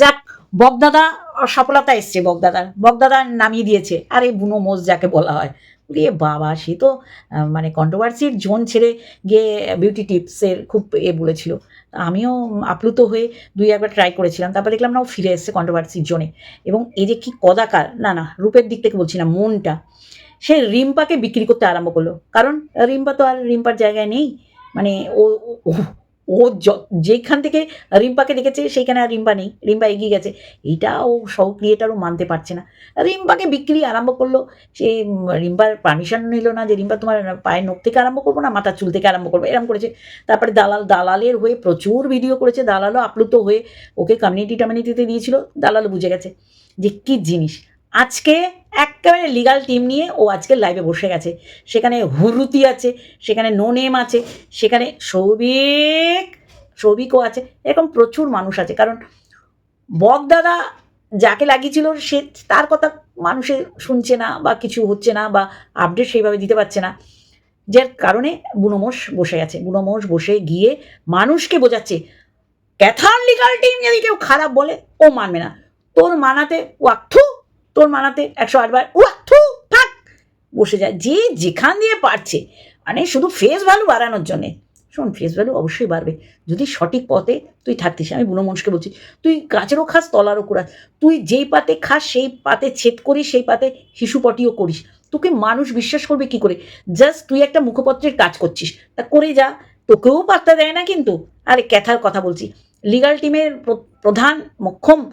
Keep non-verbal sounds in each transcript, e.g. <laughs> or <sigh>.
যাক, বগদাদা সফলতা এসছে বগদাদার বগদাদা নামিয়ে দিয়েছে। আরে, বুনো মোজ যাকে বলা হয়। রে বাবা, সে তো মানে কন্ট্রোভার্সির জোন ছেড়ে গিয়ে বিউটি টিপসের খুব এ বলেছিল। আমিও আপ্লুত হয়ে দুই একবার ট্রাই করেছিলাম। তারপর দেখলাম না, ও ফিরে এসছে কন্ট্রোভার্সির জোনে এবং এই যে কি কদাকার, না না, রূপের দিক থেকে বলছি না, মনটা। সে রিম্পাকে বিক্রি করতে আরম্ভ করল। কারণ রিম্পা তো আর রিম্পার জায়গায় নেই। মানে ও ও- যেখান থেকে রিম্পাকে দেখেছে, সেইখানে আর রিম্পা নেই। রিম্পা এগিয়ে গেছে। এটা ও সহ ক্রিয়েটারও মানতে পারছে না। রিম্পাকে বিক্রি আরম্ভ করল। সে রিম্পার পারমিশন নিল না যে, রিম্পা, তোমার পায়ের নখ থেকে আরম্ভ করব না, মাথার চুল থেকে আরম্ভ করব? এরকম করেছে। তারপরে দালাল, দালালের হয়ে প্রচুর ভিডিও করেছে। দালালও আপ্লুত হয়ে ওকে কমিউনিটি টামিউনিটিতে দিয়েছিল। দালালও বুঝে গেছে যে, কী জিনিস? আজকে একেবারে লিগাল টিম নিয়ে ও আজকে লাইভে বসে গেছে। সেখানে হুরুতি আছে, সেখানে নো নেম আছে, সেখানে সৌভিক, সৌভিকও আছে, এরকম প্রচুর মানুষ আছে। কারণ বকদাদা যাকে লাগিয়েছিল, সে তার কথা মানুষে শুনছে না বা কিছু হচ্ছে না বা আপডেট সেইভাবে দিতে পারছে না। যার কারণে বুনোমোষ বসে গেছে। বুনোমোষ বসে গিয়ে মানুষকে বোঝাচ্ছে ক্যাথার লিগাল টিম যদি কেউ খারাপ বলে, ও মানবে না। তোর মানাতে ওয়াক্থু তোর মানাতে একশো আটবার থু, থাক, বসে যায়। যে যেখান দিয়ে পারছে মানে শুধু ফেস ভ্যালু বাড়ানোর জন্যে। শোন ফেস ভ্যালু অবশ্যই বাড়বে। যদি সঠিক পথে তুই থাকতিস, আমি বুনো মানুষকে বলছি, তুই গাছেরও খাস, তলারও কুড়াস, তুই যেই পাতে খাস, সেই পাতে ছেদ করিস, সেই পাতে হিসুপটিও করিস। তোকে মানুষ বিশ্বাস করবে কি করে? জাস্ট তুই একটা মুখপত্রের কাজ করছিস। তা করে যা, তোকেও পাত্তা দেয় না কিন্তু। আরে, ক্যাথার কথা বলছি। লিগাল টিমের প্র- প্রধান, মক্ষম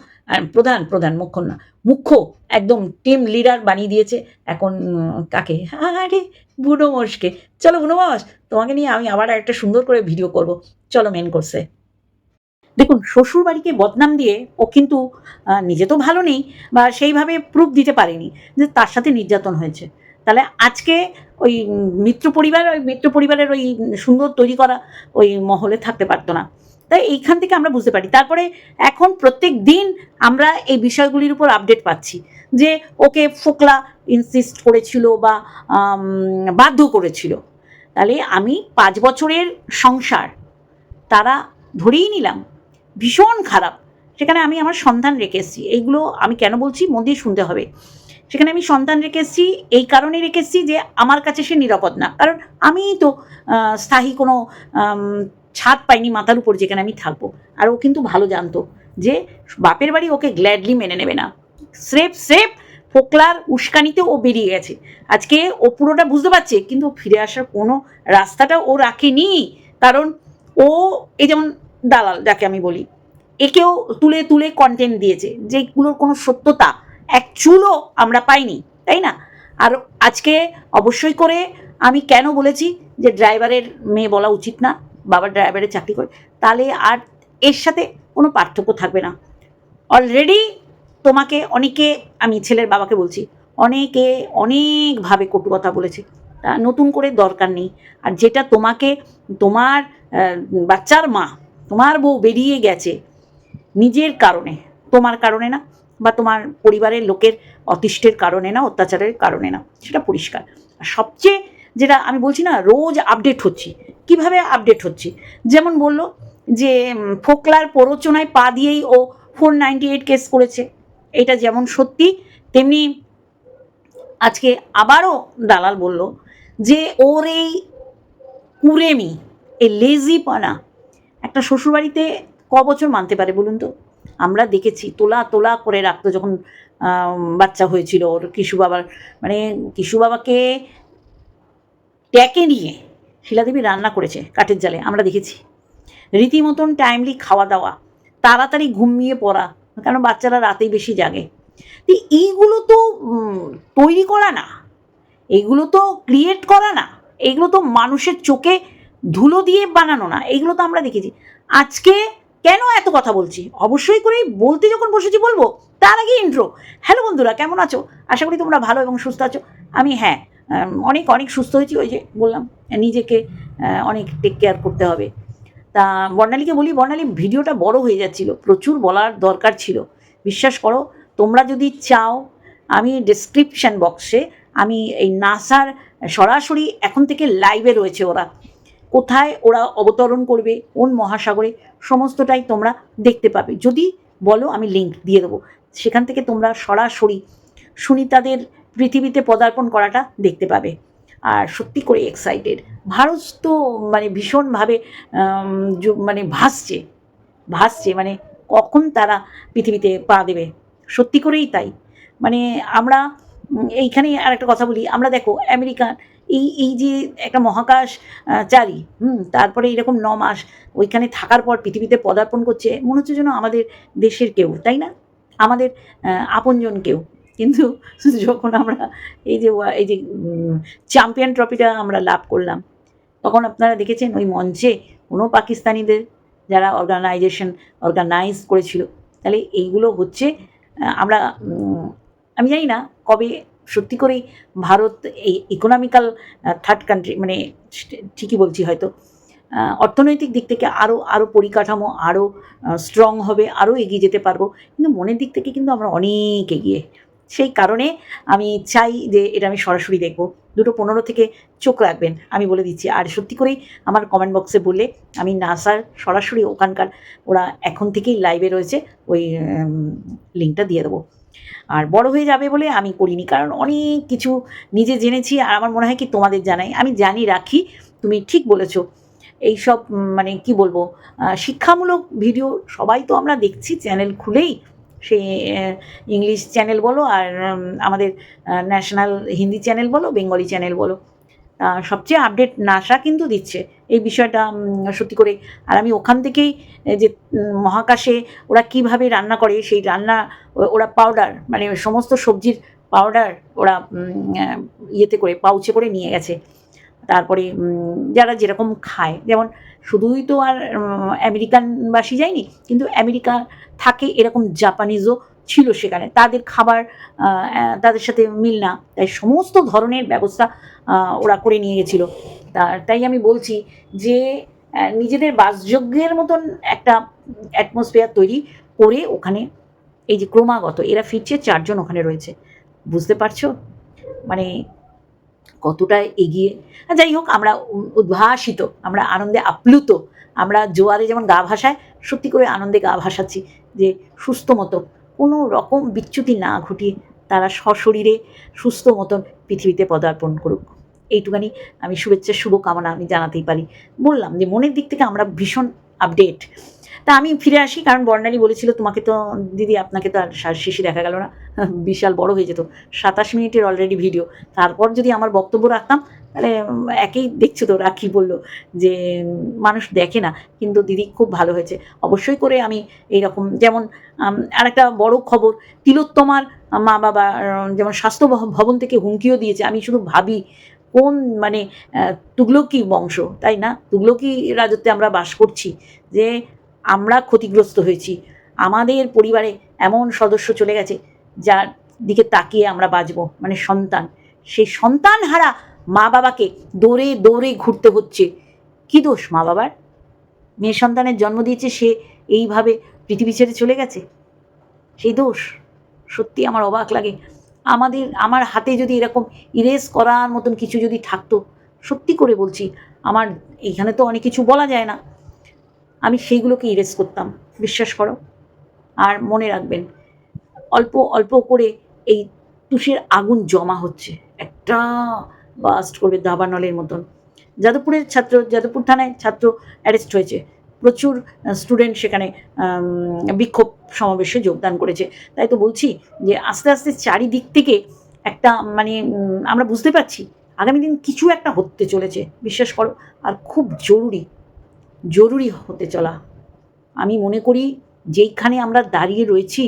প্রধান প্রধান, মুখ্য না। মুখ্য একদম টিম লিডার বানিয়ে দিয়েছে। এখন কাকে? আরে, বুনো মোষকে। চলো বুনো মোষ তোমাকে নিয়ে আমি আবার একটা সুন্দর করে ভিডিও করব। চলো মেন কোর্সে দেখুন শ্বশুর বাড়িকে বদনাম দিয়ে ও কিন্তু নিজে তো ভালো নেই বা সেইভাবে প্রুফ দিতে পারেনি যে তার সাথে নির্যাতন হয়েছে। তাহলে আজকে ওই মিত্র পরিবার, ওই মিত্র পরিবারের ওই সুন্দর তৈরি করা ওই মহলে থাকতে পারতো না। তাই এইখান থেকে আমরা বুঝতে পারি। তারপরে এখন প্রত্যেক দিন আমরা এই বিষয়গুলির উপর আপডেট পাচ্ছি যে ওকে ফোকলা ইনসিস্ট করেছিল বা বাধ্য করেছিল। তাহলে আমি পাঁচ বছরের সংসার তারা ধরেই নিলাম ভীষণ খারাপ। সেখানে আমি আমার সন্তান রেখে এসেছি। এইগুলো আমি কেন বলছি? মন দিয়ে শুনতে হবে। সেখানে আমি সন্তান রেখে এসেছি এই কারণে রেখে এসেছি যে আমার কাছে সে নিরাপদ না। কারণ আমিই তো স্থায়ী কোনো আম, ছাদ পাইনি মাথার উপর যেখানে আমি থাকব। আর ও কিন্তু ভালো জানতো যে বাপের বাড়ি ওকে গ্ল্যাডলি মেনে নেবে না। স্রেফ স্রেফ ফোকলার উস্কানিতে ও বেরিয়ে গেছে। আজকে ও পুরোটা বুঝতে পারছে, কিন্তু ফিরে আসার কোনো রাস্তাটা ও রাখেনি। কারণ ও এই যেমন দালাল, যাকে আমি বলি, একেও তুলে তুলে কন্টেন্ট দিয়েছে যেগুলোর কোনো সত্যতা এক চুলও আমরা পাইনি, তাই না? আর আজকে অবশ্যই করে আমি কেন বলেছি যে ড্রাইভারের মেয়ে বলা উচিত না বাবা ড্রাইভারের চাকরি করে, তাহলে আর এর সাথে কোনো পার্থক্য থাকবে না। অলরেডি তোমাকে অনেকে, আমি ছেলের বাবাকে বলছি, অনেকে অনেকভাবে কটু কথা বলেছে। তা নতুন করে দরকার নেই। আর যেটা তোমাকে, তোমার বাচ্চার মা, তোমার বউ বেরিয়ে গেছে নিজের কারণে, তোমার কারণে না, বা তোমার পরিবারের লোকের অতিষ্ঠের কারণে না, অত্যাচারের কারণে না, সেটা পরিষ্কার। সবচেয়ে যেটা আমি বলছি না, রোজ আপডেট হচ্ছি। কীভাবে আপডেট হচ্ছি? যেমন বলল যে ফোকলার প্ররোচনায় পা দিয়েই ও ফোর নাইনটি এইট কেস করেছে। এটা যেমন সত্যি, তেমনি আজকে আবারও দালাল বলল যে, ওর এই কুরেমি এই লেজিপনা একটা শ্বশুরবাড়িতে ক বছর মানতে পারে বলুন তো? আমরা দেখেছি, তোলা তোলা করে রাখতো যখন বাচ্চা হয়েছিল ওর কিশু বাবার। মানে কিশু বাবাকে ট্যাকে নিয়ে শিলাদেবী রান্না করেছে কাঠের জালে, আমরা দেখেছি। রীতিমতন টাইমলি খাওয়া দাওয়া, তাড়াতাড়ি ঘুমিয়ে পড়া, কেন বাচ্চারা রাতেই বেশি জাগে। এইগুলো তো তৈরি করা না, এইগুলো তো ক্রিয়েট করা না, এইগুলো তো মানুষের চোখে ধুলো দিয়ে বানানো না, এইগুলো তো আমরা দেখেছি। আজকে কেন এত কথা বলছি? অবশ্যই করেই বলতে যখন বসেছি বলব, তার আগে ইন্ট্রো হ্যালো বন্ধুরা, কেমন আছো? আশা করি তোমরা ভালো এবং সুস্থ আছো। আমি হ্যাঁ অনেক অনেক সুস্থ হয়েছি, ওই যে বললাম, নিজেকে অনেক টেক কেয়ার করতে হবে। তা বর্ণালীকে বলি, বর্ণালী ভিডিওটা বড় হয়ে যাচ্ছিল, প্রচুর বলার দরকার ছিল। বিশ্বাস করো, তোমরা যদি চাও, আমি ডেসক্রিপশন বক্সে আমি এই নাসার সরাসরি এখন থেকে লাইভে রয়েছে ওরা। কোথায় ওরা অবতরণ করবে, কোন মহাসাগরে, সমস্তটাই তোমরা দেখতে পাবে। যদি বলো, আমি লিঙ্ক দিয়ে দেবো। সেখান থেকে তোমরা সরাসরি সুনিতাদের পৃথিবীতে পদার্পণ করাটা দেখতে পাবে। আর সত্যি করে এক্সাইটেড ভারত তো মানে ভীষণভাবে মানে ভাসছে। ভাসছে মানে কখন তারা পৃথিবীতে পা দেবে? সত্যি করেই তাই। মানে আমরা এইখানে আর একটা কথা বলি। আমরা দেখো আমেরিকান এই এই যে একটা মহাকাশ চারী হুম, তারপরে এরকম ন মাস ওইখানে থাকার পর পৃথিবীতে পদার্পণ করছে, মনে হচ্ছে যেন আমাদের দেশের কেউ, তাই না? আমাদের আপনজন কেউ। কিন্তু <laughs> যখন আমরা এই যে এই যে চ্যাম্পিয়ন ট্রফিটা আমরা লাভ করলাম, তখন আপনারা দেখেছেন ওই মঞ্চে কোনো পাকিস্তানিদের যারা অর্গানাইজেশন অর্গানাইজ করেছিল। তাহলে এইগুলো হচ্ছে আমরা আমি জানি না কবে সত্যি করেই ভারত এই ইকোনমিক্যাল থার্ড কান্ট্রি মানে ঠিকই বলছি হয়তো অর্থনৈতিক দিক থেকে আরও আরও পরিকাঠামো আরও স্ট্রং হবে আরও এগিয়ে যেতে পারব। কিন্তু মনের দিক থেকে কিন্তু আমরা অনেক এগিয়ে। সেই কারণে আমি চাই যে এটা আমি সরাসরি দেখব। দুটো পনেরো থেকে চোখ রাখবেন, আমি বলে দিচ্ছি। আর সত্যি করেই আমার কমেন্ট বক্সে বললে আমি নাসার সরাসরি ওখানকার ওরা এখন থেকেই লাইভে রয়েছে, ওই লিঙ্কটা দিয়ে দেবো। আর বড় হয়ে যাবে বলে আমি করিনি, কারণ অনেক কিছু নিজে জেনেছি আর আমার মনে হয় কি তোমাদের জানাই। আমি জানি, রাখি, তুমি ঠিক বলেছ। এইসব মানে কি বলব শিক্ষামূলক ভিডিও সবাই তো আমরা দেখছি, চ্যানেল খুলেই সে আহ, ইংলিশ চ্যানেল বলো আর আমাদের ন্যাশনাল হিন্দি চ্যানেল বলো বেঙ্গলি চ্যানেল বলো। সবচেয়ে আপডেট নাসা কিন্তু দিচ্ছে। এই বিষয়টা সত্যি করে। আর আমি ওখান থেকেই যে মহাকাশে ওরা কীভাবে রান্না করে সেই রান্না ওরা পাউডার মানে সমস্ত সবজির পাউডার ওরা ইয়েতে করে পাউচে করে নিয়ে গেছে। তারপরে যারা যেরকম খায়, যেমন শুধুই তো আর আমেরিকানবাসী যায়নি, কিন্তু আমেরিকা থাকে এরকম জাপানিজও ছিল সেখানে। তাদের খাবার তাদের সাথে মিল না, তাই সমস্ত ধরনের ব্যবস্থা ওরা করে নিয়ে গেছিল। তাই আমি বলছি যে নিজেদের বাসযোগ্যের মতন একটা অ্যাটমসফিয়ার তৈরি করে ওখানে এই যে ক্রমাগত, এরা ফিরছে, চারজন ওখানে রয়েছে। বুঝতে পারছ? মানে কতটা এগিয়ে। যাই হোক, আমরা উদ্ভাসিত, আমরা আনন্দে আপ্লুত, আমরা জোয়ারে যেমন গা ভাসায়, সত্যি করে আনন্দে গা ভাসাচ্ছি যে সুস্থ মতো কোনো রকম বিচ্যুতি না ঘটিয়ে তারা সশরীরে সুস্থ মতন পৃথিবীতে পদার্পণ করুক। এইটুখানি আমি শুভেচ্ছা, শুভকামনা আমি জানাতেই পারি। বললাম যে মনের দিক থেকে আমরা ভীষণ আপডেট তা আমি ফিরে আসি, কারণ বর্ণালী বলেছিল, তোমাকে তো, দিদি, আপনাকে তো আর শা- শেষে দেখা গেল না। <laughs> বিশাল বড় হয়ে যেত। সাতাশ মিনিটের অলরেডি ভিডিও তারপর যদি আমার বক্তব্য রাখতাম, তাহলে একেই দেখছ তো, রাখি বলল যে, মানুষ দেখে না, কিন্তু দিদি খুব ভালো হয়েছে। অবশ্যই করে আমি এইরকম, যেমন আর একটা বড় খবর, তিলোত্তমার মা বাবা যেমন স্বাস্থ্য ভবন থেকে হুমকিও দিয়েছে। আমি শুধু ভাবি, কোন মানে তুগলকি বংশ, তাই না? তুগলকি রাজত্বে আমরা বাস করছি যে আমরা ক্ষতিগ্রস্ত হয়েছি। আমাদের পরিবারে এমন সদস্য চলে গেছে, যার দিকে তাকিয়ে আমরা বাঁচবো মানে সন্তান। সেই সন্তান হারা মা বাবাকে দৌড়ে দৌড়ে ঘুরতে হচ্ছে। কি দোষ মা বাবার মেয়ে সন্তানের জন্ম দিয়েছে, সে এইভাবে পৃথিবী ছেড়ে চলে গেছে? সেই দোষ? সত্যি আমার অবাক লাগে। আমাদের, আমার হাতে যদি এরকম ইরেজ করার মতন কিছু যদি থাকতো, সত্যি করে বলছি, আমার এইখানে তো অনেক কিছু বলা যায় না। আমি সেইগুলোকে ইরেজ করতাম, বিশ্বাস করো। আর মনে রাখবেন, অল্প অল্প করে এই তুষের আগুন জমা হচ্ছে। একটা বাস্ট করবে দাবানলের মতন। যাদবপুরের ছাত্র, যাদবপুর থানায় ছাত্র অ্যারেস্ট হয়েছে। প্রচুর স্টুডেন্ট সেখানে বিক্ষোভ সমাবেশে যোগদান করেছে। তাই তো বলছি যে, আস্তে আস্তে চারিদিক থেকে একটা মানে আমরা বুঝতে পারছি, আগামী দিন কিছু একটা হতে চলেছে, বিশ্বাস করো। আর খুব জরুরি জরুরি হতে চলা। আমি মনে করি যেইখানে আমরা দাঁড়িয়ে রয়েছি,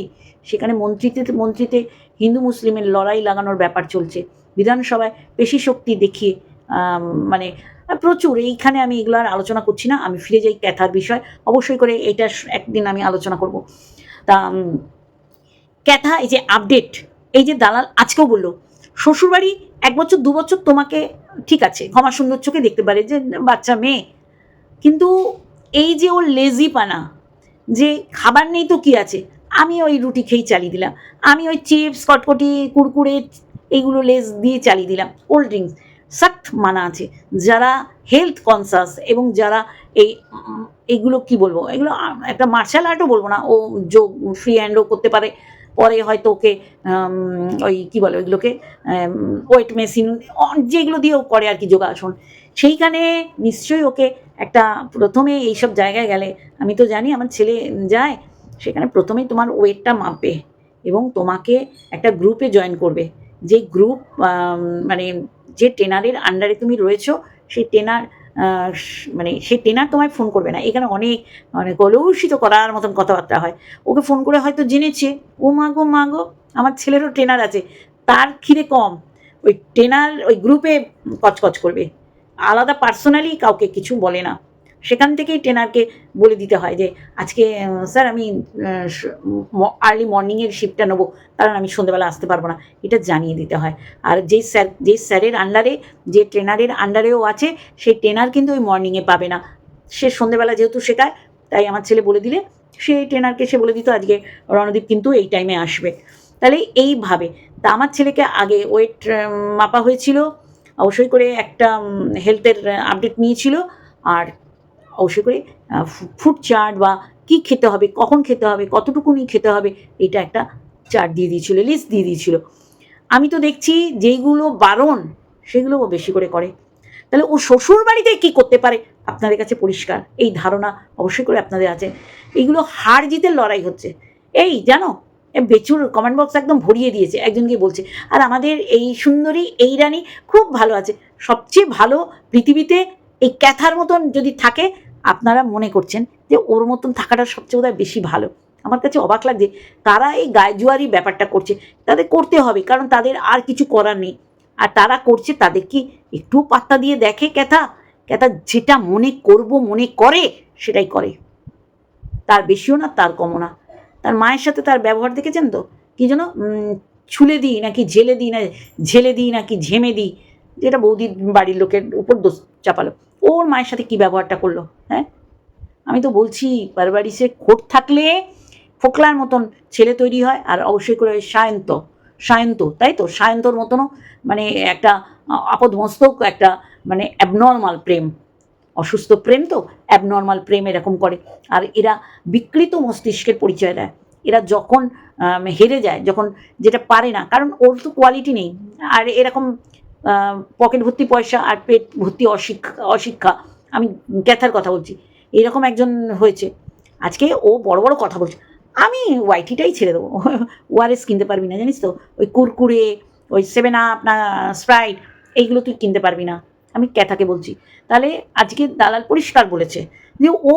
সেখানে মন্ত্রীতে মন্ত্রীতে হিন্দু মুসলিমের লড়াই লাগানোর ব্যাপার চলছে। বিধানসভায় পেশি শক্তি দেখিয়ে মানে প্রচুর। এইখানে আমি এগুলো আর আলোচনা করছি না। আমি ফিরে যাই ক্যাথার বিষয়। অবশ্যই করে এটা একদিন আমি আলোচনা করব। তা ক্যাথা, এই যে আপডেট, এই যে দালাল আজকেও বলল, শ্বশুরবাড়ি এক বছর, দু বছর তোমাকে, ঠিক আছে, ক্ষমা সুন্দর চোখে দেখতে পারে যে বাচ্চা মেয়ে কিন্তু এই যে ওর লেজি পানা যে খাবার নেই তো কি আছে? আমি ওই রুটি খেয়েই চালিয়ে দিলাম। আমি ওই চিপস, কটকটি, কুরকুরে এইগুলো লেজ দিয়ে চালিয়ে দিলাম। Cold drinks. সখ্ত মানা আছে। যারা হেলথ কনসাস এবং যারা এই এগুলো কি বলব? এগুলো একটা মার্শাল আর্টও বলব না। ও যোগ ফ্রি হ্যান্ডও করতে পারে। পরে হয়তো ওকে ওই কি বলে ওইগুলোকে ওয়েট মেশিন যেগুলো দিয়েও করে আর কি যোগাসন। সেইখানে নিশ্চয়ই ওকে একটা প্রথমে এইসব জায়গায় গেলে। আমি তো জানি আমার ছেলে যায়, সেখানে প্রথমেই তোমার ওয়েটটা মাপবে এবং তোমাকে একটা গ্রুপে জয়েন করবে। যে গ্রুপ মানে যে ট্রেনারের আন্ডারে তুমি রয়েছো, সেই ট্রেনার মানে সেই ট্রেনার তোমায় ফোন করবে না। এখানে অনেক মানে কলৌষিত করার মতন কথাবার্তা হয়। ওকে ফোন করে হয়তো জেনেছে, ও মাগো মাগো আমার ছেলেরও ট্রেনার আছে। তার খিদে কম, ওই ট্রেনার, ওই গ্রুপে কচকচ করবে। আলাদা পার্সোনালি কাউকে কিছু বলে না। সেখান থেকেই ট্রেনারকে বলে দিতে হয় যে, আজকে স্যার আমি আর্লি মর্নিংয়ের শিফটটা নেব, কারণ আমি সন্ধ্যেবেলা আসতে পারব না। এটা জানিয়ে দিতে হয়। আর যেই স্যার যেই স্যারের আন্ডারে যে ট্রেনারের আন্ডারেও আছে, সেই ট্রেনার কিন্তু ওই মর্নিংয়ে পাবে না। সে সন্ধ্যেবেলা যেহেতু শেখায়, তাই আমার ছেলে বলে দিলে সেই ট্রেনারকে সে বলে দিত, আজকে রণদীপ কিন্তু এই টাইমে আসবে। তাহলে এইভাবে, তা আমার ছেলেকে আগে ওয়েট মাপা হয়েছিল অবশ্যই করে একটা হেলথের আপডেট নিয়েছিল। আর অবশ্যই করে ফুড চার্ট বা কি খেতে হবে, কখন খেতে হবে, কতটুকুনি খেতে হবে, এটা একটা চার্ট দিয়ে দিয়েছিল লিস্ট দিয়ে দিয়েছিল। আমি তো দেখছি যেইগুলো বারণ সেগুলো ও বেশি করে করে। তাহলে ও শ্বশুর বাড়িতে কী করতে পারে? আপনাদের কাছে পরিষ্কার। এই ধারণা অবশ্যই করে আপনাদের আছে। এইগুলো হার জিতের লড়াই হচ্ছে। এই, জানো বেচুর কমেন্ট বক্স একদম ভরিয়ে দিয়েছে, একজনকে বলছে, আর আমাদের এই সুন্দরী, এই রানী খুব ভালো আছে, সবচেয়ে ভালো পৃথিবীতে এই ক্যাথার মতন যদি থাকে, আপনারা মনে করছেন যে ওর মতন থাকাটা সবচেয়ে বোধহয় বেশি ভালো। আমার কাছে অবাক লাগছে, তারা এই গায়জুয়ারি ব্যাপারটা করছে, তাদের করতে হবে, কারণ তাদের আর কিছু করার নেই। আর তারা করছে, তাদের কি একটু পাত্তা দিয়ে দেখে ক্যাথা? ক্যাথা যেটা মনে করব, মনে করে, সেটাই করে। তার বেশিও না, তার কমও না। তার মায়ের সাথে তার ব্যবহার দেখেছেন তো? কি যেন ছুলে দিই নাকি ঝেলে দিই না, ঝেলে দিই নাকি ঝেমে দিই? যেটা বৌদির বাড়ির লোকের উপর দোষ চাপালো। ওর মায়ের সাথে কি ব্যবহারটা করল হ্যাঁ? আমি তো বলছি পারবারিসে খোট থাকলে ফোকলার মতন ছেলে তৈরি হয়, আর অবশ্যই করে সায়ন্ত সায়ন্ত, তাই তো? সায়ন্তর মতনও মানে একটা আপদমস্তক, একটা মানে অ্যাবনর্মাল প্রেম। অসুস্থ প্রেম তো অ্যাবনর্মাল প্রেম এরকম করে। আর এরা বিকৃত মস্তিষ্কের পরিচয় দেয়। এরা যখন হেরে যায়, যখন যেটা পারে না, কারণ ওর তো কোয়ালিটি নেই। আর এরকম পকেট ভর্তি পয়সা আর পেট ভর্তি অশিক্ষা অশিক্ষা, আমি ক্যাথার কথা বলছি, এরকম একজন হয়েছে। আজকে ও বড় বড় কথা বলছে, আমি ওয়াইটিটাই ছেড়ে দেবো। <laughs> ওআরএস কিনতে পারবি না, জানিস তো? ওই কুরকুরে, ওই সেভেন আপ না স্প্রাইট এইগুলো তুই কিনতে পারবি না। আমি ক্যাথাকে বলছি। তাহলে আজকে দালাল পরিষ্কার বলেছে যে ও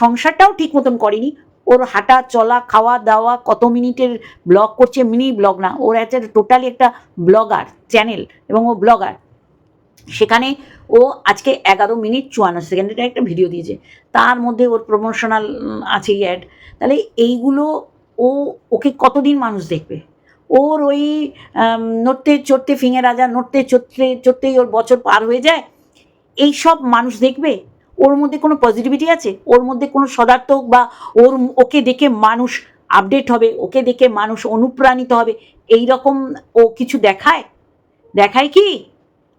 সংসারটাও ঠিক মতন করেনি। ওর হাঁটা, চলা, খাওয়া, দাওয়া কত মিনিটের ব্লগ করছে? মিনি ব্লগ না, ওর একটা টোটালি একটা ব্লগার চ্যানেল এবং ও ব্লগার। সেখানে ও আজকে এগারো মিনিট চুয়ান্ন সেকেন্ডের একটা ভিডিও দিয়েছে। তার মধ্যে ওর প্রমোশনাল আছে অ্যাড তাহলে এইগুলো ও, ওকে কতদিন মানুষ দেখবে? ওর ওই নড়তে চড়তে ফিঙে রাজা, নড়তে চড়তে, চড়তেই ওর বছর পার হয়ে যায়। এই সব মানুষ দেখবে, ওর মধ্যে কোনো পজিটিভিটি আছে? ওর মধ্যে কোনো সদার্থক বা ওর, ওকে দেখে মানুষ আপডেট হবে, ওকে দেখে মানুষ অনুপ্রাণিত হবে, এই রকম ও কিছু দেখায়? দেখায় কি?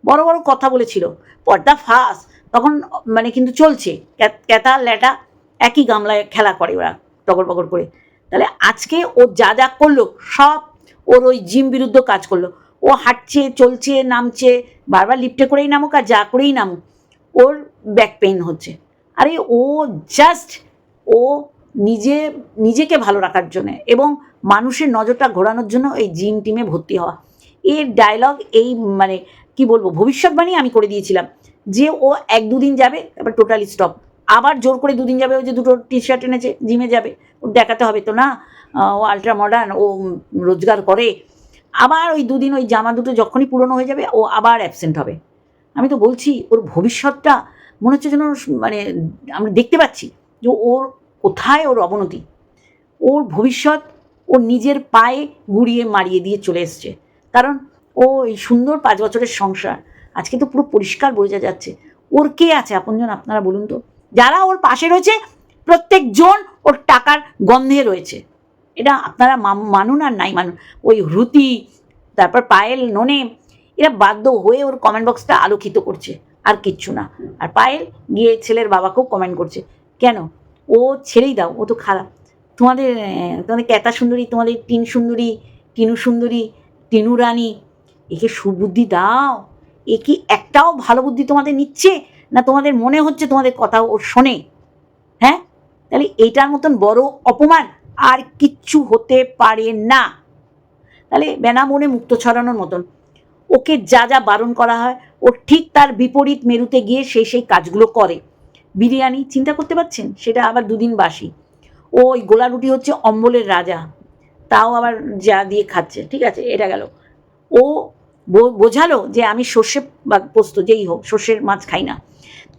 বড় বড় কথা বলেছিল। পর্দা ফাঁস, তখন মানে কিন্তু চলছে। ক্যা- ক্যাতা ল্যাটা একই গামলায় খেলা করে ওরা, টগর বগর করে। তাহলে আজকে ও যা যা করল, সব ওর ওই জিম বিরুদ্ধ কাজ করল। ও হাঁটছে, চলছে, নামছে, বারবার লিফটে করেই নামুক আর যা করেই নামুক, ওর ব্যাক পেইন হচ্ছে। আরে ও জাস্ট ও নিজে, নিজেকে ভালো রাখার জন্য এবং মানুষের নজরটা ঘোরানোর জন্য এই জিম টিমে ভর্তি হওয়া। এর ডায়লগ এই মানে কি বলব, ভবিষ্যৎবাণী আমি করে দিয়েছিলাম যে ও এক দুদিন যাবে, তারপর টোটালি স্টপ আবার জোর করে দুদিন যাবে ও যে দুটো টি শার্ট এনেছে জিমে যাবে, ওর দেখাতে হবে তো না। আলট্রা মডার্ন ও রোজগার করে। আবার ওই দুদিন ওই জামা দুটো যখনই পুরনো হয়ে যাবে, ও আবার অ্যাবসেন্ট হবে। আমি তো বলছি, ওর ভবিষ্যৎটা মনে হচ্ছে যেন মানে আমরা দেখতে পাচ্ছি যে ওর কোথায় ওর অবনতি। ওর ভবিষ্যৎ ওর নিজের পায়ে গুড়িয়ে মারিয়ে দিয়ে চলে এসছে। কারণ ও এই সুন্দর পাঁচ বছরের সংসার, আজকে তো পুরো পরিষ্কার বোঝা যাচ্ছে। ওর কে আছে, আপনজন আপনারা বলুন তো? যারা ওর পাশে রয়েছে, প্রত্যেকজন ওর টাকার গন্ধে রয়েছে। এটা আপনারা মানুন আর নাই মানুন। ওই হ্রুতি, তারপর পায়েল, ননে, এরা বাধ্য হয়ে ওর কমেন্ট বক্সটা আলোকিত করছে। আর কিচ্ছু না। আর পায়েল গিয়ে ছেলের বাবাকেও কমেন্ট করছে। কেন? ও ছেড়েই দাও, ও তো খারাপ তোমাদের তোমাদের ক্যাতা সুন্দরী, তোমাদের টিন সুন্দরী, টিনু সুন্দরী, টিনু রানী, একে সুবুদ্ধি দাও। এ কি একটাও ভালো বুদ্ধি তোমাদের নিচ্ছে? না তোমাদের মনে হচ্ছে তোমাদের কথা ও শোনে? হ্যাঁ? তাহলে এইটার মতন বড় অপমান। আর কিচ্ছু হতে পারে না। তাহলে বেনামনে মুক্ত ছড়ানোর মতন। ওকে যা যা বারণ করা হয়, ও ঠিক তার বিপরীত মেরুতে গিয়ে সেই সেই কাজগুলো করে। বিরিয়ানি চিন্তা করতে পারছেন? সেটা আবার দুদিন বাসি। ও ওই গোলা রুটি হচ্ছে অম্বলের রাজা। তাও আবার যা দিয়ে খাচ্ছে। ঠিক আছে, এটা গেল। ও বোঝালো যে আমি সর্ষে বা পোস্ত যেই হোক, সর্ষের মাছ খাই না।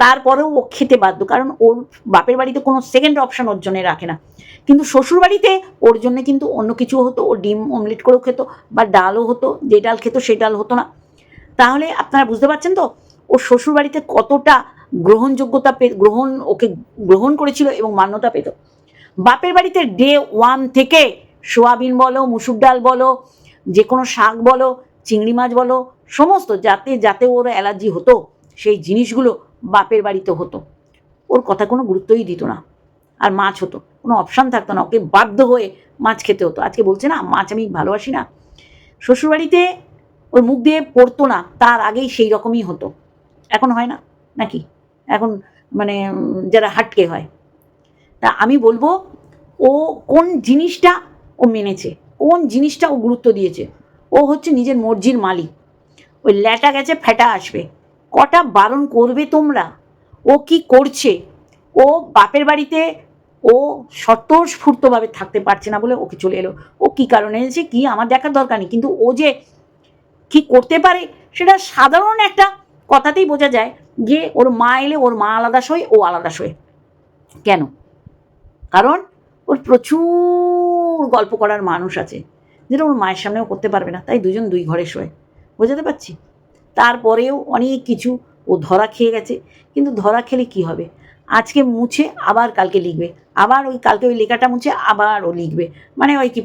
তারপরেও ও খেতে বাধ্য। কারণ ওর বাপের বাড়িতে কোনো সেকেন্ড অপশন ওর জন্য রাখে না। কিন্তু শ্বশুর বাড়িতে ওর জন্য কিন্তু অন্য কিছু হতো। ও ডিম অমলেট করেও খেত বা ডালও হতো। যে ডাল খেত সেই ডাল হতো না। তাহলে আপনারা বুঝতে পারছেন তো? ও শ্বশুর বাড়িতে কতটা গ্রহণযোগ্যতা পে গ্রহণ ওকে গ্রহণ করেছিল এবং মান্যতা পেত। বাপের বাড়িতে ডে ওয়ান থেকে সোয়াবিন বলো, মুসুর ডাল বলো যে কোনো শাক বলো, চিংড়ি মাছ বলো, সমস্ত যাতে যাতে ওর অ্যালার্জি হতো, সেই জিনিসগুলো বাপের বাড়িতে হতো। ওর কথা কোনো গুরুত্বই দিত না। আর মাছ হতো। কোনো অপশান থাকতো না। ওকে বাধ্য হয়ে মাছ খেতে হতো। আজকে বলছে না, মাছ আমি ভালোবাসি না। শ্বশুরবাড়িতে ওর মুখ দিয়ে পড়তো না। তার আগেই সেই রকমই হতো। এখন হয় না? নাকি? এখন মানে যারা হাটকে হয়। তা আমি বলব, ও কোন জিনিসটা ও মেনেছে? কোন জিনিসটা ও গুরুত্ব দিয়েছে? ও হচ্ছে নিজের মর্জির মালিক। ওই ল্যাটা গেছে, ফ্যাটা আসবে। কটা বারণ করবে তোমরা? ও কি করছে? ও বাপের বাড়িতে ও স্বতঃস্ফূর্তভাবে থাকতে পারছে না বলে ওকে চলে এলো। ও কি কারণে এসেছে কি আমার দেখার দরকার নেই। কিন্তু ও যে কি করতে পারে সেটা সাধারণ একটা কথাতেই বোঝা যায় যে ওর মা এলে ওর মা আলাদা শোয় ও আলাদা শোয় কেন? কারণ ওর প্রচুর গল্প করার মানুষ আছে। যেটা ওর মায়ের সামনেও করতে পারবে না। তাই দুজন দুই ঘরে শোয় বোঝাতে পারছি? তারপরেও অনেক কিছু ও ধরা খেয়ে গেছে। কিন্তু ধরা খেলে কি হবে? আজকে মুছে আবার কালকে লিখবে। আবার ওই কালকে ওই লেখাটা মুছে আবার ও লিখবে। মানে ওই কি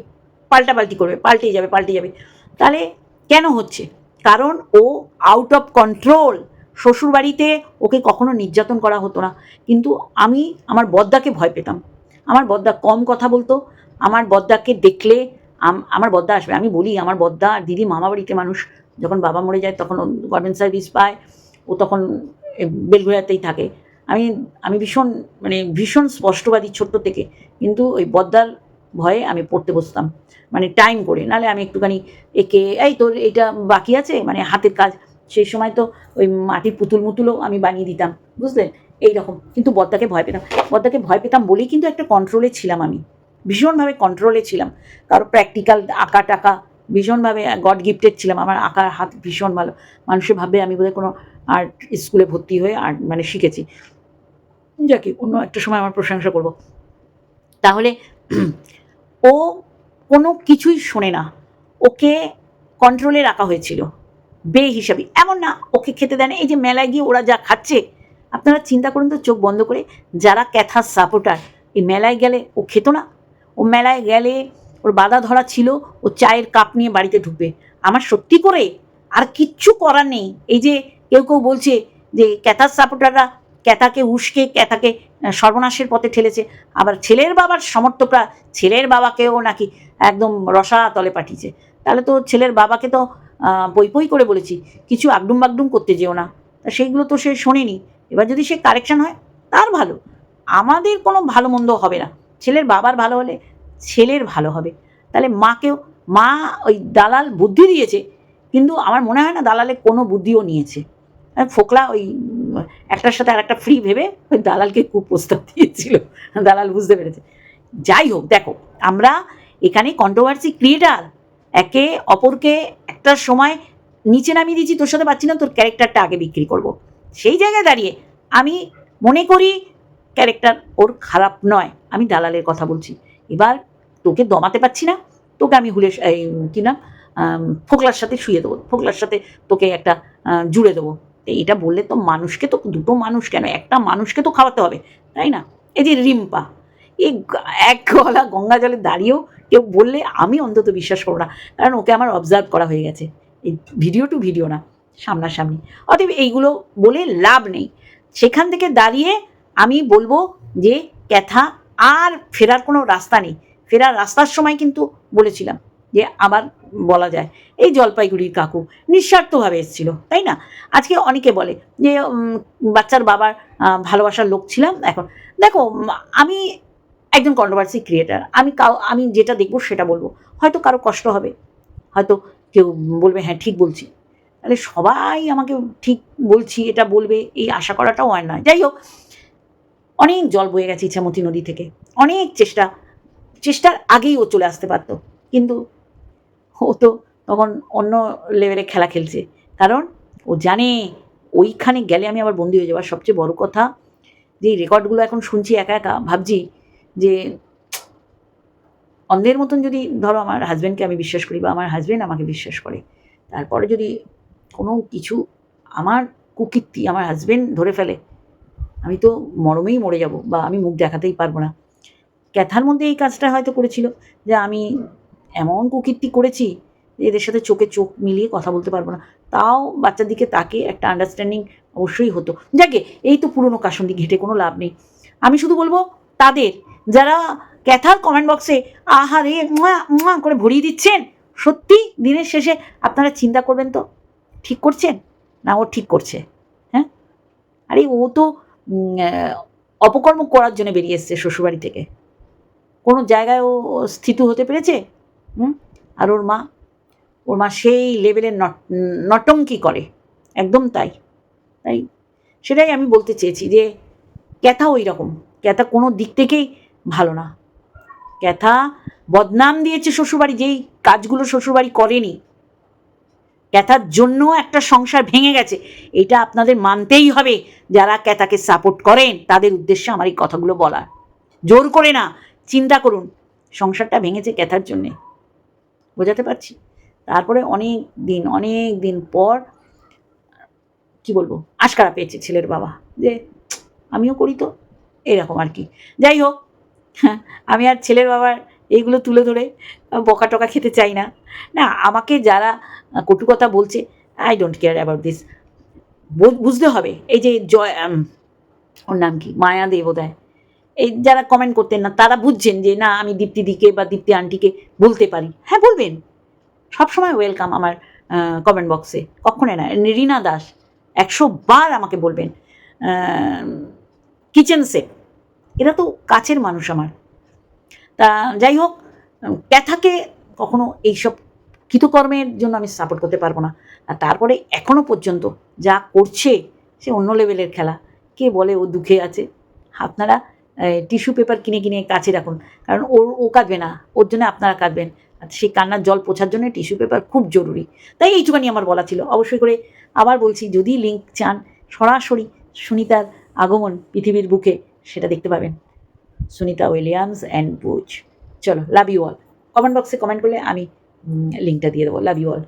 পাল্টাপাল্টি করবে পাল্টে যাবে পাল্টে যাবে। তাহলে কেন হচ্ছে? কারণ ও আউট অফ কন্ট্রোল শ্বশুরবাড়িতে ওকে কখনো নির্যাতন করা হতো না। কিন্তু আমি আমার বদ্দাকে ভয় পেতাম। আমার বদ্দা কম কথা বলতো। আমার বদ্দাকে দেখলে আম- আমার বদ্দা আসবে। আমি বলি, আমার বদ্দা দিদি মামা বাড়িতে মানুষ যখন বাবা মরে যায় তখন গভর্নমেন্ট সার্ভিস পায়, ও তখন বেলঘরিয়াতেই থাকে। আমি আমি ভীষণ মানে ভীষণ স্পষ্টবাদী ছোট্ট থেকে, কিন্তু ওই বদ্দার ভয়ে আমি পড়তে বসতাম। মানে টাইম করে নালে আমি একটুখানি একে, এই তোর এটা বাকি আছে? মানে হাতের কাজ। সেই সময় তো ওই মাটির পুতুল মুতুলও আমি বানিয়ে দিতাম, বুঝলেন? এই রকম কিন্তু বদ্দাকে ভয় পেতাম। বদ্দাকে ভয় পেতাম বলেই কিন্তু একটা কন্ট্রোলে ছিলাম আমি। ভীষণভাবে কন্ট্রোলে ছিলাম। কারও প্র্যাকটিক্যাল আঁকা টাকা ভীষণভাবে গড গিফটেড ছিলাম। আমার আঁকার হাত ভীষণ ভালো। মানুষে ভাবে আমি বোধহয় কোনো আর্ট স্কুলে ভর্তি হয়ে আর্ট মানে শিখেছি। যাকে, অন্য একটা সময় আমার প্রশংসা করব। তাহলে, ও কোনো কিছুই শোনে না। ওকে কন্ট্রোলে রাখা হয়েছিল। বে হিসাবে এমন না, ওকে খেতে দেয় না। এই যে মেলায় গিয়ে ওরা যা খাচ্ছে, আপনারা চিন্তা করুন তো, চোখ বন্ধ করে, যারা ক্যাথার সাপোর্টার এই মেলায় গেলে ও খেত না। ও মেলায় গেলে ওর বাধা ধরা ছিল, ও চায়ের কাপ নিয়ে বাড়িতে ঢুকবে। আমার সত্যি করে আর কিচ্ছু করার নেই। এই যে কেউ কেউ বলছে যে ক্যাথার সাপোর্টাররা ক্যাথাকে উস্কে, ক্যাথাকে সর্বনাশের পথে ঠেলেছে। আবার ছেলের বাবার সমর্থকরা ছেলের বাবাকেও নাকি একদম রসা তলে পাঠিয়েছে। তাহলে তো ছেলের বাবাকে তো বই পই করে বলেছি, কিছু আগডুম বাগডুম করতে যেও না। তা সেইগুলো তো সে শোনেনি। এবার যদি সে কারেকশন হয়, তার ভালো। আমাদের কোনো ভালো মন্দ হবে না। ছেলের বাবার ভালো হলে ছেলের ভালো হবে। তাহলে মাকেও, মা ওই দালাল বুদ্ধি দিয়েছে, কিন্তু আমার মনে হয় না দালালে কোনো বুদ্ধিও নিয়েছে। ফোকলা ওই একটার সাথে আর একটা ফ্রি ভেবে ওই দালালকে খুব প্রস্তাব দিয়েছিল। দালাল বুঝতে পেরেছে। যাই হোক, দেখো, আমরা এখানে কন্ট্রোভার্সি ক্রিয়েটার একে অপরকে একটা সময় নিচে নামিয়ে দিয়েছি, তোর সাথে পাচ্ছি না, তোর ক্যারেক্টারটা আগে বিক্রি করব। সেই জায়গায় দাঁড়িয়ে আমি মনে করি ক্যারেক্টার ওর খারাপ নয়, আমি দালালের কথা বলছি। এবার তোকে দমাতে পারছি না। তোকে আমি হুলে কি না ফোকলার সাথে শুয়ে দেবো। ফোকলার সাথে তোকে একটা জুড়ে দেবো। এটা বললে তো মানুষকে তো, দুটো মানুষ কেন? একটা মানুষকে তো খাওয়াতে হবে, তাই না? এই যে রিম্পা এই এক গলা গঙ্গা জলে দাঁড়িয়েও কেউ বললে আমি অন্তত বিশ্বাস করব না। কারণ ওকে আমার অবজার্ভ করা হয়ে গেছে। এই ভিডিও টু ভিডিও না, সামনাসামনি। অতএব এইগুলো বলে লাভ নেই। সেখান থেকে দাঁড়িয়ে আমি বলব যে, ক্যাথা আর ফেরার কোনো রাস্তা নেই। ফেরার রাস্তার সময় কিন্তু বলেছিলাম যে আবার বলা যায়, এই জলপাইগুড়ির কাকু নিঃস্বার্থভাবে এসেছিল, তাই না? আজকে অনেকে বলে যে বাচ্চার বাবার ভালোবাসার লোক ছিলাম এখন। দেখো আমি একজন কন্ট্রোভার্সি ক্রিয়েটার আমি কাউ, আমি যেটা দেখব সেটা বলব। হয়তো কারও কষ্ট হবে, হয়তো কেউ বলবে হ্যাঁ ঠিক বলছি। তাহলে সবাই আমাকে ঠিক বলছি, এটা বলবে, এই আশা করাটাও আর নয়। যাই হোক অনেক জল বয়ে গেছে ইছামতি নদী থেকে। অনেক চেষ্টা, চেষ্টার আগেই ও চলে আসতে পারতো। কিন্তু ও তো তখন অন্য লেভেলে খেলা খেলছে। কারণ ও জানে ওইখানে গেলে আমি আবার বন্দি হয়ে যাব। সবচেয়ে বড় কথা, যে রেকর্ডগুলো এখন শুনছি একা একা, ভাবছি যে অন্ধের মতন যদি ধরো আমার হাজব্যান্ডকে আমি বিশ্বাস করি বা আমার হাজব্যান্ড আমাকে বিশ্বাস করে, তারপরে যদি কোনো কিছু আমার কুকীর্তি, আমার হাজব্যান্ড ধরে ফেলে আমি তো মরমেই মরে যাব বা আমি মুখ দেখাতেই পারব না। ক্যাথার মধ্যে এই কাজটা হয়তো করেছিল যে আমি এমন কুকীর্তি করেছি এদের সাথে চোখে চোখ মিলিয়ে কথা বলতে পারব না। তাও বাচ্চার দিকে তাকে একটা আন্ডারস্ট্যান্ডিং অবশ্যই হতো। যাকে এই তো পুরনো কাসন্দি ঘেটে কোনো লাভ নেই। আমি শুধু বলব, তাদের যারা ক্যাথার কমেন্ট বক্সে আহারে মুয়া করে ভরিয়ে দিচ্ছেন, সত্যি দিনের শেষে আপনারা চিন্তা করবেন তো? ঠিক করছেন? না, ও ঠিক করছে। হ্যাঁ? আরে ও তো অপকর্ম করার জন্য বেরিয়ে এসছে শ্বশুরবাড়ি থেকে। কোনো জায়গায় ও স্থিত হতে পেরেছে? হুম? আর ওর মা? ওর মা সেই লেভেলের নট, নটঙ্কি করে। একদম তাই। তাই সেটাই আমি বলতে চেয়েছি যে, ক্যাথা ওই রকম ক্যাথা কোনো দিক থেকেই ভালো না। ক্যাথা বদনাম দিয়েছে শ্বশুরবাড়ি, যেই কাজগুলো শ্বশুরবাড়ি করেনি। ক্যাথার জন্য একটা সংসার ভেঙে গেছে। এটা আপনাদের মানতেই হবে যারা ক্যাথাকে সাপোর্ট করেন, তাদের উদ্দেশ্যে আমার এই কথাগুলো বলার। জোর করে না, চিন্তা করুন, সংসারটা ভেঙেছে ক্যাথার জন্যে। বোঝাতে পারছি? তারপরে অনেক দিন অনেক দিন পর, কি বলব, আশকারা পেয়েছে ছেলের বাবা, যে আমিও করি তো, এরকম আর কি। যাই হোক, আমি আর ছেলের বাবার এইগুলো তুলে ধরে বকা টকা খেতে চাই না। না, আমাকে যারা কটু কথা বলছে I don't care about this বুঝতে হবে, এই যে জয় ওর নাম কি? মায়া দে এই যারা কমেন্ট করতেন না, তারা বুঝছেন যে না, আমি দীপ্তি দিকে বা দীপ্তি আন্টিকে বলতে পারি। হ্যাঁ বলবেন। সবসময় ওয়েলকাম আমার কমেন্ট বক্সে কখনো না, রিনা দাস, একশো বার আমাকে বলবেন কিচেন সেট এরা তো কাছের মানুষ আমার। তা যাই হোক ক্যাথাকে কখনো এইসব কৃতকর্মের জন্য আমি সাপোর্ট করতে পারব না। আর তারপরে এখনও পর্যন্ত যা করছে সে অন্য লেভেলের খেলা। কে বলে ও দুঃখে আছে? আপনারা টিস্যু পেপার কিনে কিনে কাছে রাখুন। কারণ ওর ও কাঁদবে না। ওর জন্য আপনারা কাঁদবেন। আর সেই কান্নার জল পোছার জন্য টিস্যু পেপার খুব জরুরি। তাই এইটুখানি আমার বলা ছিল। অবশ্যই করে আবার বলছি, যদি লিঙ্ক চান, সরাসরি সুনিতার আগমন পৃথিবীর বুকে, সেটা দেখতে পাবেন। সুনিতা উইলিয়ামস অ্যান্ড বুজ। চলো লাভ ইউ অল কমেন্ট বক্সে কমেন্ট করলে আমি লিঙ্কটা দিয়ে দেবো লাভ ইউ অল